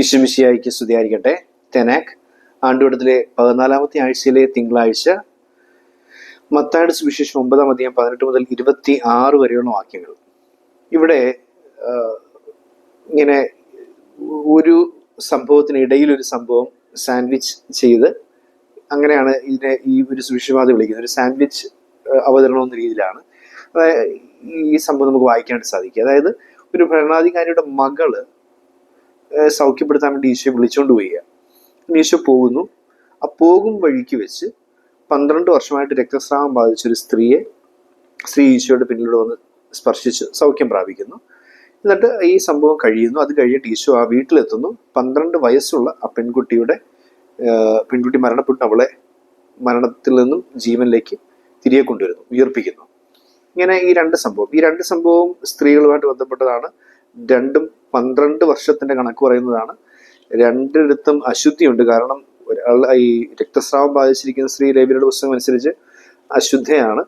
ഈശ്വമിശിയായിക്ക് സ്തുതിയായിരിക്കട്ടെ. തെനാക് ആണ്ടുവട്ടത്തിലെ പതിനാലാമത്തെ ആഴ്ചയിലെ തിങ്കളാഴ്ച മത്തായുടെ സുവിശേഷം ഒമ്പതാം അധികം പതിനെട്ട് മുതൽ ഇരുപത്തി ആറ് വരെയുള്ള വാക്യങ്ങൾ. ഇവിടെ ഇങ്ങനെ ഒരു സംഭവത്തിന് ഇടയിൽ ഒരു സംഭവം സാൻഡ്വിച്ച് ചെയ്ത് അങ്ങനെയാണ് ഇതിനെ ഈ ഒരു സുവിശേഷവാദം വിളിക്കുന്നത്. ഒരു സാൻഡ്വിച്ച് അവതരണം എന്ന രീതിയിലാണ്. അതായത് ഈ സംഭവം നമുക്ക് വായിക്കാനായിട്ട് സാധിക്കും അതായത് ഒരു ഭരണാധികാരിയുടെ മകൾ സൗഖ്യപ്പെടുത്താൻ വേണ്ടി ഈശോയെ വിളിച്ചുകൊണ്ട് പോവുക ഈശോ പോകുന്നു. ആ പോകും വഴിക്ക് വെച്ച് പന്ത്രണ്ട് വർഷമായിട്ട് രക്തസ്രാവം ബാധിച്ചൊരു സ്ത്രീയെ സ്ത്രീ ഈശോയുടെ പിന്നിലൂടെ വന്ന് സ്പർശിച്ച് സൗഖ്യം പ്രാപിക്കുന്നു. എന്നിട്ട് ഈ സംഭവം കഴിയുന്നു. അത് കഴിഞ്ഞിട്ട് ഈശോ ആ വീട്ടിലെത്തുന്നു. പന്ത്രണ്ട് വയസ്സുള്ള ആ പെൺകുട്ടിയുടെ പെൺകുട്ടി മരണപ്പെട്ട്. അവളെ മരണത്തിൽ നിന്നും ജീവനിലേക്ക് തിരികെ കൊണ്ടുവരുന്നു. ഉയർപ്പിക്കുന്നു. ഇങ്ങനെ ഈ രണ്ട് സംഭവം. ഈ രണ്ട് സംഭവവും സ്ത്രീകളുമായിട്ട് ബന്ധപ്പെട്ടതാണ്. രണ്ടും പന്ത്രണ്ട് വർഷത്തിന്റെ കണക്ക് പറയുന്നതാണ്. രണ്ടിടത്തും അശുദ്ധിയുണ്ട്. കാരണം ഒരാൾ ഈ രക്തസ്രാവം ബാധിച്ചിരിക്കുന്ന സ്ത്രീ ലേബിയുടെ പുസ്തകം അനുസരിച്ച് അശുദ്ധയാണ്.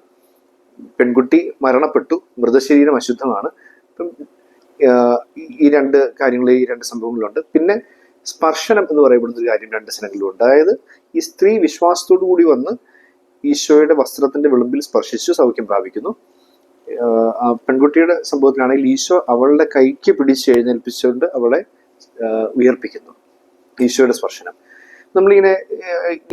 പെൺകുട്ടി മരണപ്പെട്ടു. മൃതശരീരം അശുദ്ധമാണ്. ഇപ്പം ഈ- രണ്ട് കാര്യങ്ങൾ ഈ രണ്ട് സംഭവങ്ങളുണ്ട്. പിന്നെ സ്പർശനം എന്ന് പറയപ്പെടുന്ന ഒരു കാര്യം രണ്ട് സ്ഥലങ്ങളിലുണ്ട് അതായത് ഈ സ്ത്രീ വിശ്വാസത്തോടു കൂടി വന്ന് ഈശോയുടെ വസ്ത്രത്തിന്റെ വിളുമ്പിൽ സ്പർശിച്ചു സൗഖ്യം പ്രാപിക്കുന്നു. ആ പെൺകുട്ടിയുടെ സംഭവത്തിലാണെങ്കിൽ ഈശോ അവളുടെ കൈക്ക് പിടിച്ച് എഴുന്നേൽപ്പിച്ചുകൊണ്ട് അവളെ ഉയർപ്പിക്കുന്നു. ഈശോയുടെ സ്പർശനം. നമ്മളിങ്ങനെ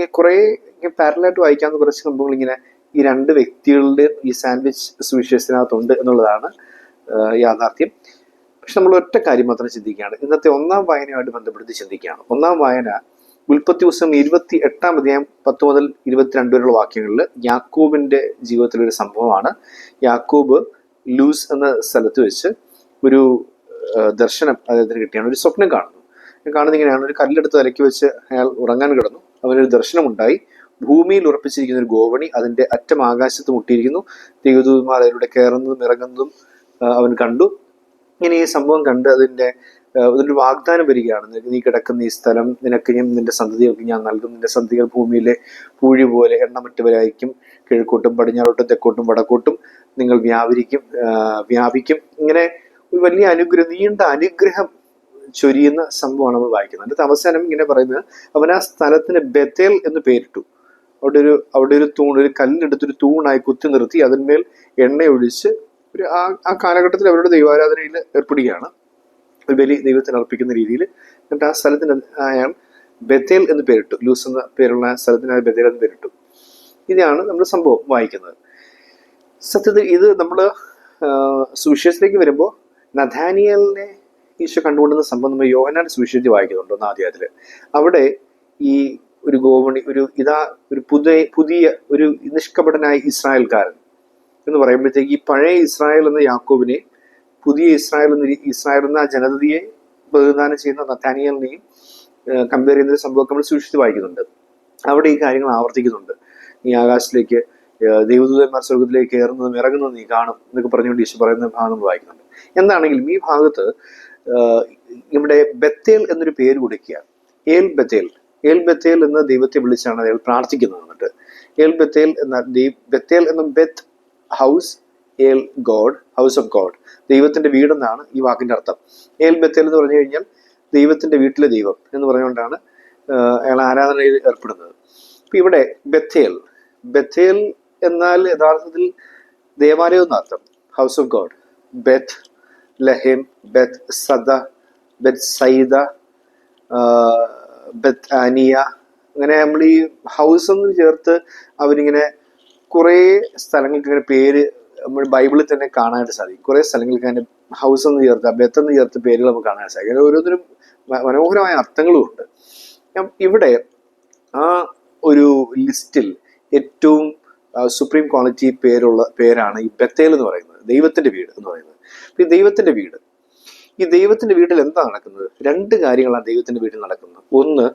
കുറേ പാരലായിട്ട് വായിക്കാവുന്ന കുറച്ച് സംഭവങ്ങൾ ഇങ്ങനെ ഈ രണ്ട് വ്യക്തികളുടെ ഈ സാൻഡ്വിച്ച് സുവിശേഷത്തിനകത്തുണ്ട് എന്നുള്ളതാണ് യാഥാർത്ഥ്യം. പക്ഷെ നമ്മൾ ഒറ്റ കാര്യം മാത്രം ചിന്തിക്കുകയാണ്. ഇന്നത്തെ ഒന്നാം വായനയുമായിട്ട് ബന്ധപ്പെടുത്തി ചിന്തിക്കുകയാണ്. ഒന്നാം വായന ഉൽപ്പത്തി ദിവസം ഇരുപത്തി എട്ടാം അധ്യായം പത്ത് മുതൽ ഇരുപത്തിരണ്ട് വരെയുള്ള വാക്യങ്ങളിൽ യാക്കൂബിന്റെ ജീവിതത്തിലൊരു സംഭവമാണ്. യാക്കൂബ് ലൂസ് എന്ന സ്ഥലത്ത് വെച്ച് ഒരു ദർശനം അദ്ദേഹത്തിന് കിട്ടിയാണ്. ഒരു സ്വപ്നം കാണുന്നു. കാണുന്ന ഇങ്ങനെയാണ്. ഒരു കല്ലെടുത്ത് തലയ്ക്ക് വെച്ച് അയാൾ ഉറങ്ങാൻ കിടന്നു. അവനൊരു ദർശനമുണ്ടായി. ഭൂമിയിൽ ഉറപ്പിച്ചിരിക്കുന്ന ഒരു ഗോവണി അതിന്റെ അറ്റം ആകാശത്ത് മുട്ടിയിരിക്കുന്നു. ദൈവദൂതന്മാർ അതിലൂടെ കയറുന്നതും ഇറങ്ങുന്നതും അവൻ കണ്ടു. ഇങ്ങനെ ഈ സംഭവം കണ്ട് അതിന്റെ അതിന്റെ വാഗ്ദാനം വരികയാണ്. നീ കിടക്കുന്ന ഈ സ്ഥലം നിനക്ക് ഞാൻ നിന്റെ സന്തതികൾക്ക് ഞാൻ നൽകും. നിന്റെ സന്തതികൾ ഭൂമിയിലെ പൂഴി പോലെ എണ്ണമറ്റവരായിരിക്കും. കിഴക്കോട്ടും പടിഞ്ഞാറോട്ടും തെക്കോട്ടും വടക്കോട്ടും നിങ്ങൾ വ്യാപരിക്കും വ്യാപിക്കും. ഇങ്ങനെ ഒരു വലിയ അനുഗ്രഹം നീണ്ട അനുഗ്രഹം ചൊരിയുന്ന സംഭവമാണ് നമ്മൾ വായിക്കുന്നത്. എന്നിട്ട് അവസാനം ഇങ്ങനെ പറയുന്നത് അവൻ ആ സ്ഥലത്തിന് ബത്തേൽ എന്ന് പേരിട്ടു. അവിടെ ഒരു അവിടെ ഒരു തൂൺ ഒരു കല്ലെടുത്തൊരു തൂണായി കുത്തി നിർത്തി. അതിന്മേൽ എണ്ണയൊഴിച്ച് ഒരു ആ ആ കാലഘട്ടത്തിൽ അവരുടെ ദൈവാരാധനയിൽ ഏർപ്പെടുകയാണ്. ഒരു ബലി ദൈവത്തിന് അർപ്പിക്കുന്ന രീതിയിൽ എന്നിട്ട് ആ സ്ഥലത്തിന് അയാൾ ബത്തേൽ എന്ന് പേരിട്ടു. ലൂസ് എന്ന പേരുള്ള ആ സ്ഥലത്തിന് അയാൾ ബത്തേൽ എന്ന് പേരിട്ടു. ഇതാണ് നമ്മൾ സംഭവം വായിക്കുന്നത്. സത്യത്തിൽ ഇത് നമ്മൾ സുവിശേഷത്തിലേക്ക് വരുമ്പോൾ നഥാനിയലിനെ ഈശോ കണ്ടുകൊണ്ടുന്ന സംഭവം നമ്മൾ യോഹനാൻ സുവിശേഷത്തിൽ വായിക്കുന്നുണ്ട് ഒന്നാം അധ്യായത്തിൽ അവിടെ ഈ ഒരു ഗോവണി ഒരു ഇതാ ഒരു പുതിയ പുതിയ ഒരു നിഷ്കപടനായ ഇസ്രായേൽക്കാരൻ എന്ന് പറയുമ്പോഴത്തേക്ക് ഈ പഴയ ഇസ്രായേൽ എന്ന യാക്കോബിനെ പുതിയ ഇസ്രായേൽ ഇസ്രായേൽ എന്ന ജനതയെ പ്രതിദാനം ചെയ്യുന്ന നത്താനിയലിനെയും കമ്പയർ ചെയ്യുന്ന ഒരു സംഭവം നമ്മൾ സൂക്ഷിച്ച് വായിക്കുന്നുണ്ട്. അവിടെ ഈ കാര്യങ്ങൾ ആവർത്തിക്കുന്നുണ്ട്. ഈ ആകാശത്തിലേക്ക് ദൈവദൂതന്മാർ സ്വർഗത്തിലേക്ക് കയറുന്നതും ഇറങ്ങുന്നതും നീ കാണും എന്നൊക്കെ പറഞ്ഞുകൊണ്ട് ഈശോ പറയുന്ന ഭാഗം നമ്മൾ വായിക്കുന്നുണ്ട്. എന്താണെങ്കിലും ഈ ഭാഗത്ത് ഇവിടെ ബത്തേൽ എന്നൊരു പേര് കൊടുക്കുക. ഏൽ ബത്തേൽ. ഏൽ ബത്തേൽ എന്ന ദൈവത്തെ വിളിച്ചാണ് അയാൾ പ്രാർത്ഥിക്കുന്നത് എന്നിട്ട്. ഏൽ ബത്തേൽ എന്ന ബത്തേൽ എന്ന beth house El God house of God ദൈവത്തിന്റെ വീടെന്നാണ് ഈ വാക്കിന്റെ അർത്ഥം. ഏൽ ബത്തേൽ എന്ന് പറഞ്ഞു കഴിഞ്ഞാൽ ദൈവത്തിന്റെ വീട്ടിലെ ദൈവം എന്ന് പറഞ്ഞുകൊണ്ടാണ് അയാൾ ആരാധനയിൽ ഏർപ്പെടുന്നത്. അപ്പൊ ഇവിടെ ബത്തേൽ ബത്തേൽ എന്നാൽ യഥാർത്ഥത്തിൽ ദേവാലയം എന്നർത്ഥം house of God Bethlehem Bethesda Bethsaida Bethany. അങ്ങനെ നമ്മൾ ഈ ഹൗസ് എന്ന് ചേർത്ത് അവരിങ്ങനെ കുറേ സ്ഥലങ്ങൾക്ക് ഇങ്ങനെ പേര് നമ്മൾ ബൈബിളിൽ തന്നെ കാണാനായിട്ട് സാധിക്കും. കുറേ സ്ഥലങ്ങൾക്ക് അതിന്റെ ഹൗസ് എന്ന് ചേർത്ത് ബെത്ത് എന്ന് ചേർത്ത് പേരുകൾ നമുക്ക് കാണാൻ സാധിക്കും. ഓരോന്നിനും മനോഹരമായ അർത്ഥങ്ങളും ഉണ്ട്. ഇവിടെ ആ ഒരു ലിസ്റ്റിൽ ഏറ്റവും സുപ്രീം ക്വാളിറ്റി പേരുള്ള പേരാണ് ഈ ബത്തേൽ എന്ന് പറയുന്നത്. ദൈവത്തിന്റെ വീട് എന്ന് പറയുന്നത്. ഈ ദൈവത്തിന്റെ വീട് ഈ ദൈവത്തിന്റെ വീട്ടിൽ എന്താ നടക്കുന്നത്? രണ്ട് കാര്യങ്ങളാണ് ദൈവത്തിന്റെ വീട്ടിൽ നടക്കുന്നത്. ഒന്ന്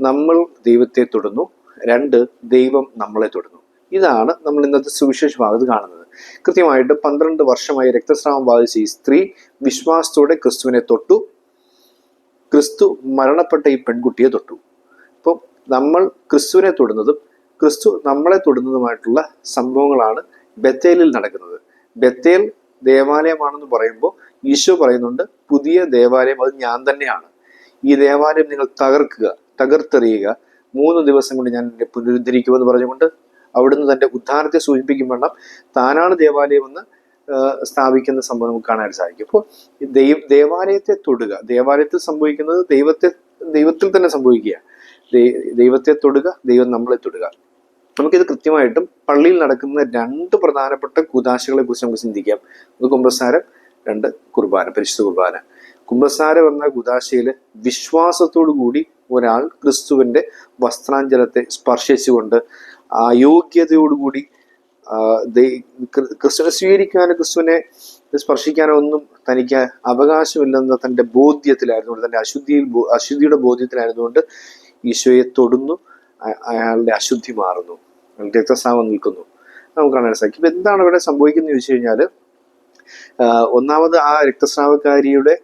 നമ്മൾ ദൈവത്തെ തൊടുന്നു. രണ്ട് ദൈവം നമ്മളെ തൊടുന്നു. ഇതാണ് നമ്മൾ ഇന്നത്തെ സുവിശേഷ ഭാഗത്ത് കാണുന്നത്. കൃത്യമായിട്ട് പന്ത്രണ്ട് വർഷമായി രക്തസ്രാവം ബാധിച്ച ഈ സ്ത്രീ വിശ്വാസത്തോടെ ക്രിസ്തുവിനെ തൊട്ടു. ക്രിസ്തു മരണപ്പെട്ട ഈ പെൺകുട്ടിയെ തൊട്ടു. അപ്പം നമ്മൾ ക്രിസ്തുവിനെ തൊടുന്നതും ക്രിസ്തു നമ്മളെ തൊടുന്നതുമായിട്ടുള്ള സംഭവങ്ങളാണ് ബത്തേലിൽ നടക്കുന്നത്. ബത്തേൽ ദേവാലയമാണെന്ന് പറയുമ്പോൾ ഈശോ പറയുന്നുണ്ട് പുതിയ ദേവാലയം അത് ഞാൻ തന്നെയാണ്. ഈ ദേവാലയം നിങ്ങൾ തകർക്കുക തകർത്തെറിയുക. മൂന്ന് ദിവസം കൊണ്ട് ഞാൻ എന്നെ പുനരുദ്ധരിക്കുമെന്ന് പറഞ്ഞുകൊണ്ട് അവിടുന്ന് തന്റെ ഉദ്ധാനത്തെ സൂചിപ്പിക്കും വേണം താനാണ് ദേവാലയമെന്ന് സ്ഥാപിക്കുന്ന സംഭവം നമുക്ക് കാണാൻ സാധിക്കും. അപ്പോൾ ദൈവ ദേവാലയത്തെ തൊടുക ദേവാലയത്തിൽ സംഭവിക്കുന്നത് ദൈവത്തെ ദൈവത്തിൽ തന്നെ സംഭവിക്കുക ദൈവത്തെ തൊടുക ദൈവം നമ്മളെ തൊടുക. നമുക്കിത് കൃത്യമായിട്ടും പള്ളിയിൽ നടക്കുന്ന രണ്ട് പ്രധാനപ്പെട്ട കുതാശകളെ കുറിച്ച് നമുക്ക് ചിന്തിക്കാം. ഒന്ന് കുംഭസാരം രണ്ട് കുർബാന പരിശുദ്ധ കുർബാന. കുംഭസാരം എന്ന കുതാശയിൽ വിശ്വാസത്തോടു കൂടി ഒരാൾ ക്രിസ്തുവിന്റെ വസ്ത്രാഞ്ചലത്തെ സ്പർശിച്ചുകൊണ്ട് അയോഗ്യതയോടുകൂടി ക്രിസ്തുവിനെ സ്വീകരിക്കാനോ ക്രിസ്തുവിനെ സ്പർശിക്കാനോ ഒന്നും തനിക്ക് അവകാശമില്ലെന്ന തന്റെ ബോധ്യത്തിലായിരുന്നുകൊണ്ട് തന്റെ അശുദ്ധിയിൽ അശുദ്ധിയുടെ ബോധ്യത്തിലായിരുന്നുകൊണ്ട് ഈശോയെ തൊടുന്നു അയാളുടെ അശുദ്ധി മാറുന്നു രക്തസ്രാവം നിൽക്കുന്നു. നമുക്ക് കാണാൻ സാധിക്കും. ഇപ്പൊ എന്താണ് ഇവിടെ സംഭവിക്കുന്നത് ചോദിച്ചു കഴിഞ്ഞാൽ ഒന്നാമത് ആ രക്തസ്രാവക്കാരിയുടെ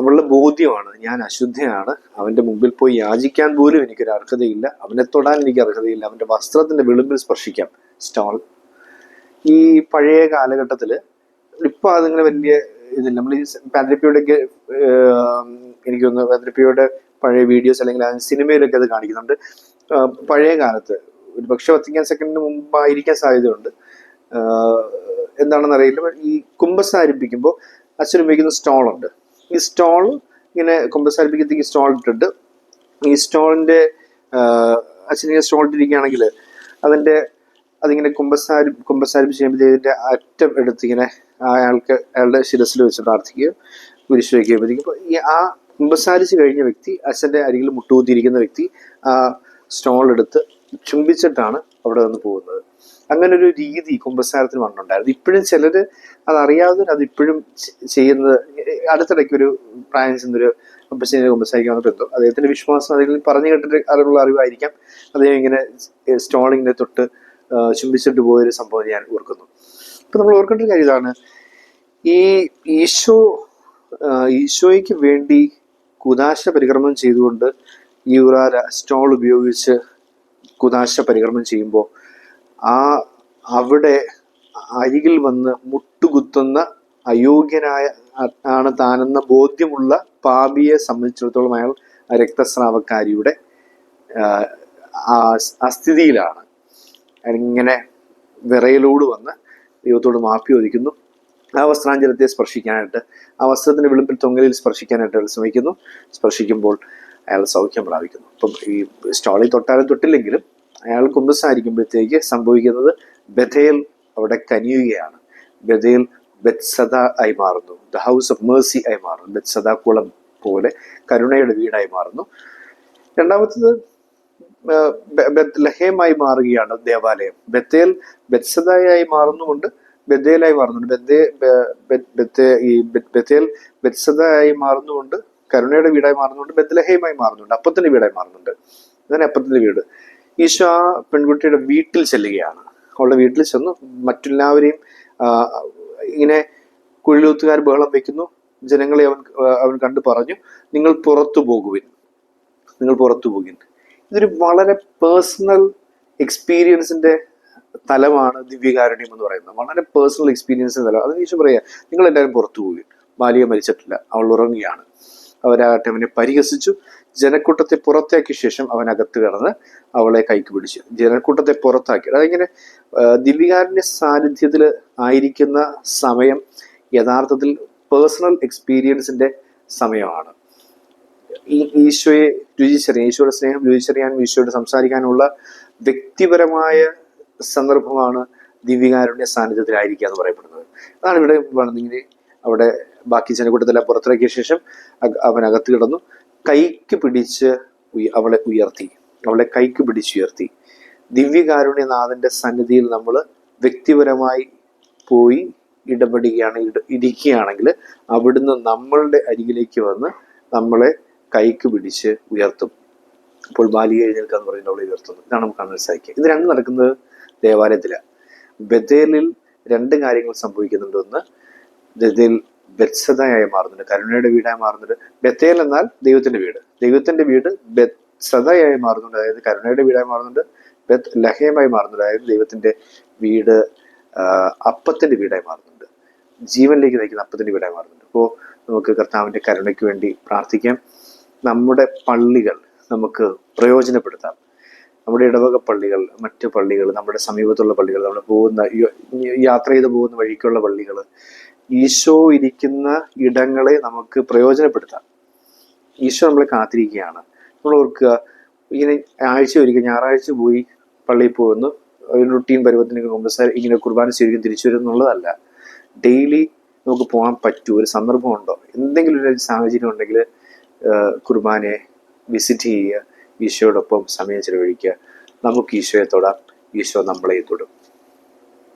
അവളുടെ ബോധ്യമാണ്. ഞാൻ അശുദ്ധയാണ്. അവന്റെ മുമ്പിൽ പോയി യാചിക്കാൻ പോലും എനിക്കൊരു അർഹതയില്ല. അവനെ തൊടാൻ എനിക്ക് അർഹതയില്ല. അവന്റെ വസ്ത്രത്തിന്റെ വിളിമ്പിൽ സ്പർശിക്കാം. സ്റ്റോൾ ഈ പഴയ കാലഘട്ടത്തിൽ ഇപ്പൊ അതിങ്ങനെ വലിയ ഇതില്ല. നമ്മൾ ഈ പാദ്രപ്പിയുടെ എനിക്കൊന്ന് എനിക്ക് തോന്നുന്നു പാദ്രപ്പിയുടെ പഴയ വീഡിയോസ് അല്ലെങ്കിൽ സിനിമയിലൊക്കെ അത് കാണിക്കുന്നുണ്ട്. പഴയ കാലത്ത് ഒരു പക്ഷെ വത്തിക്കാൻ സെക്കൻഡിന് മുമ്പായിരിക്കാൻ സാധ്യതയുണ്ട്. എന്താണെന്നറിയില്ല. ഈ കുമ്പസാരിപ്പിക്കുമ്പോൾ അച്ഛൻ ഉപയോഗിക്കുന്ന സ്റ്റോൾ ഉണ്ട്. ഈ സ്റ്റോൾ ഇങ്ങനെ കൊമ്പസാരിപ്പിക്കത്തേക്ക് സ്റ്റോൾ ഇട്ടിട്ട് ഈ സ്റ്റോളിന്റെ അച്ഛനിങ്ങനെ സ്റ്റോൾ ഇട്ടിരിക്കുകയാണെങ്കിൽ അതിന്റെ അതിങ്ങനെ കുമ്പസാരി കുമ്പസാരിപ്പ് ചെയ്യുമ്പോൾ ഇതിന്റെ അറ്റം എടുത്ത് ഇങ്ങനെ അയാൾക്ക് അയാളുടെ ശിരസിൽ വെച്ച് പ്രാർത്ഥിക്കുകയും കുരിശ് വയ്ക്കുകയും അപ്പോൾ ഈ ആ കുമ്പസാരിച്ച് കഴിഞ്ഞ വ്യക്തി അച്ഛന്റെ അരികിൽ മുട്ടുകുത്തിയിരിക്കുന്ന വ്യക്തി ആ സ്റ്റോൾ എടുത്ത് ചുംബിച്ചിട്ടാണ് അവിടെ നിന്ന് പോകുന്നത്. അങ്ങനെ ഒരു രീതി കുമ്പസാരത്തിന് പണ്ടുണ്ടായിരുന്നു ഇപ്പോഴും ചിലർ അത് ചെ- ചെയ്യുന്നത് അടുത്തിടയ്ക്ക് ഒരു പ്രായം ചെന്നൊരു അപ്പച്ചനെ കുമ്പസാരിക്കാൻ വന്നിട്ടുണ്ട് എന്തോ അദ്ദേഹത്തിന്റെ വിശ്വാസം അതിൽ പറഞ്ഞു കേട്ടിട്ട് അറിവുള്ള അറിവായിരിക്കാം. അദ്ദേഹം ഇങ്ങനെ സ്റ്റോളിങ്ങിനെ തൊട്ട് ചുംബിച്ചിട്ട് പോയൊരു സംഭവം ഞാൻ ഓർക്കുന്നു. അപ്പൊ നമ്മൾ ഓർക്കേണ്ട ഒരു കാര്യം ഇതാണ്. ഈ ഈശോ ഈശോയ്ക്ക് വേണ്ടി കുദാശ പരിക്രമം ചെയ്തുകൊണ്ട് ഈ സ്റ്റോൾ ഉപയോഗിച്ച് കുദാശ പരിക്രമം ചെയ്യുമ്പോൾ ആ അവിടെ അരികിൽ വന്ന് മുട്ടുകുത്തുന്ന അയോഗ്യനായ ആണ് താനെന്ന ബോധ്യമുള്ള പാപിയെ സംബന്ധിച്ചിടത്തോളം അയാൾ രക്തസ്രാവക്കാരിയുടെ ആ, ആ ആ സ്ഥിതിയിലാണ്. ഇങ്ങനെ വിറയലോട് വന്ന് ദൈവത്തോട് മാപ്പി ഒതിക്കുന്നു ആ വസ്ത്രാഞ്ചലത്തെ സ്പർശിക്കാനായിട്ട് ആ വസ്ത്രത്തിന്റെ വിളിമ്പിൽ തൊങ്ങലിൽ സ്പർശിക്കാനായിട്ട് അയാൾ ശ്രമിക്കുന്നു. സ്പർശിക്കുമ്പോൾ അയാൾ സൗഖ്യം പ്രാപിക്കുന്നു. അപ്പം ഈ സ്റ്റോളിൽ തൊട്ടാലും തൊട്ടില്ലെങ്കിലും അയാൾ കുമ്പസാരിക്കുമ്പോഴത്തേക്ക് സംഭവിക്കുന്നത് ബഥേൽ അവിടെ കനിയുകയാണ്. ബഥേൽ ബത്സദ ആയി മാറുന്നു. ദ ഹൗസ് ഓഫ് മേഴ്സി ആയി മാറുന്നു. ബത്സദ കുളം പോലെ കരുണയുടെ വീടായി മാറുന്നു. രണ്ടാമത്തത് ലഹേമായി മാറുകയാണ് ദേവാലയം. ബത്തേൽ ബത്സദായി മാറുന്നുകൊണ്ട് ബത്തേലായി മാറുന്നുണ്ട്. ബത്തേ ഈ ബത്തേൽ ബത്സദായി മാറുന്നുകൊണ്ട് കരുണയുടെ വീടായി മാറുന്നുണ്ട് ബത്ലഹേമായി മാറുന്നുണ്ട് അപ്പത്തിന്റെ വീടായി മാറുന്നുണ്ട്. അങ്ങനെ അപ്പത്തിന്റെ വീട്. ഈശോ ആ പെൺകുട്ടിയുടെ വീട്ടിൽ ചെല്ലുകയാണ്. അവളുടെ വീട്ടിൽ ചെന്ന്. മറ്റെല്ലാവരെയും ഇങ്ങനെ കുഴിലൂത്തുകാർ ബഹളം വെക്കുന്നു. ജനങ്ങളെ അവൻ അവൻ കണ്ടു പറഞ്ഞു നിങ്ങൾ പുറത്തു പോകുവിൻ. നിങ്ങൾ പുറത്തു പോകുവിൻ. ഇതൊരു വളരെ പേഴ്സണൽ എക്സ്പീരിയൻസിന്റെ തലമാണ് ദിവ്യകാരുണ്യം എന്ന് പറയുന്നത്. വളരെ പേഴ്സണൽ എക്സ്പീരിയൻസിന്റെ തലം. അതിന് ശേഷം പറയാ നിങ്ങൾ എല്ലാവരും പുറത്തു പോകുവിൻ. ബാലിക മരിച്ചിട്ടില്ല. അവൾ ഉറങ്ങിയാണ് അവരാകട്ടെ അവനെ പരിഹസിച്ചു. ജനക്കൂട്ടത്തെ പുറത്താക്കിയ ശേഷം അവൻ അകത്ത് കടന്ന് അവളെ കൈക്ക് പിടിച്ചു ജനക്കൂട്ടത്തെ പുറത്താക്കി. അതിങ്ങനെ? ദിവ്യകാരുണ്യ സാന്നിധ്യത്തിൽ ആയിരിക്കുന്ന സമയം യഥാർത്ഥത്തിൽ പേഴ്സണൽ എക്സ്പീരിയൻസിന്റെ സമയമാണ്. ഈ ഈശോയെ രുചിച്ചറിയാൻ ഈശോയുടെ സ്നേഹം രുചിച്ചറിയാനും ഈശോയോട് സംസാരിക്കാനുള്ള വ്യക്തിപരമായ സന്ദർഭമാണ് ദിവ്യകാരുണ്യ സാന്നിധ്യത്തിലായിരിക്കുക എന്ന് പറയപ്പെടുന്നത്. അതാണ് ഇവിടെ വേണമെങ്കിൽ അവിടെ ബാക്കി ജനക്കൂട്ടത്തെല്ലാം പുറത്തിറക്കിയ ശേഷം അവൻ അകത്ത് കിടന്നു. കൈക്ക് പിടിച്ച് അവളെ ഉയർത്തി. അവളെ കൈക്ക് പിടിച്ചുയർത്തി ദിവ്യകാരുണ്യനാഥന്റെ സന്നിധിയിൽ നമ്മൾ വ്യക്തിപരമായി പോയി ഇടപെടുകയാണ് ഇട- ഇരിക്കുകയാണെങ്കിൽ അവിടുന്ന് നമ്മളുടെ അരികിലേക്ക് വന്ന് നമ്മളെ കൈക്ക് പിടിച്ച് ഉയർത്തും. അപ്പോൾ ബാലിക എഴുന്നേൽക്കാന്ന് പറയുന്നത് അവളെ ഉയർത്തുന്നു. ഇതാണ് നമുക്ക് സാധിക്കുക. ഇത് രണ്ടും നടക്കുന്നത് ദേവാലയത്തിലാണ്. ബദേലിൽ രണ്ട് കാര്യങ്ങൾ സംഭവിക്കുന്നുണ്ട് ഒന്ന് ബദേൽ ബത്സതയായി മാറുന്നുണ്ട്. കരുണയുടെ വീടായി മാറുന്നുണ്ട്. ബത്തേൽ എന്നാൽ ദൈവത്തിന്റെ വീട്. ദൈവത്തിന്റെ വീട് ബത്സതയായി മാറുന്നുണ്ട്. അതായത് കരുണയുടെ വീടായി മാറുന്നുണ്ട്. ബത്ത് ലഹയമായി മാറുന്നുണ്ട്. അതായത് ദൈവത്തിന്റെ വീട് അപ്പത്തിന്റെ വീടായി മാറുന്നുണ്ട്. ജീവനിലേക്ക് നയിക്കുന്ന അപ്പത്തിന്റെ വീടായി മാറുന്നുണ്ട്. അപ്പോൾ നമുക്ക് കർത്താവിന്റെ കരുണയ്ക്ക് വേണ്ടി പ്രാർത്ഥിക്കാം. നമ്മുടെ പള്ളികൾ നമുക്ക് പ്രയോജനപ്പെടുത്താം. നമ്മുടെ ഇടവക പള്ളികൾ മറ്റ് പള്ളികൾ നമ്മുടെ സമീപത്തുള്ള പള്ളികൾ നമ്മൾ പോകുന്ന യാത്ര ചെയ്ത് പോകുന്ന വഴിക്കുള്ള പള്ളികൾ ഈശോ ഇരിക്കുന്ന ഇടങ്ങളെ നമുക്ക് പ്രയോജനപ്പെടുത്താം. ഈശോ നമ്മളെ കാത്തിരിക്കുകയാണ്. നമ്മൾ ഓർക്കുക ഇങ്ങനെ ആഴ്ച ഒരിക്കൽ ഞായറാഴ്ച പോയി പള്ളിയിൽ പോകുന്നു. ഒരു റുട്ടീൻ പരുവത്തിനൊക്കെ മുമ്പ് സാർ ഇങ്ങനെ കുർബാന സ്വീകരിക്കും തിരിച്ചു വരും എന്നുള്ളതല്ല. ഡെയിലി നമുക്ക് പോകാൻ പറ്റൂ. ഒരു സന്ദർഭമുണ്ടോ എന്തെങ്കിലും ഒരു സാഹചര്യം ഉണ്ടെങ്കിൽ കുർബാനയെ വിസിറ്റ് ചെയ്യുക ഈശോയോടൊപ്പം സമയം ചെലവഴിക്കുക. നമുക്ക് ഈശോയെ തൊടാം. ഈശോ നമ്മളെ തൊടും.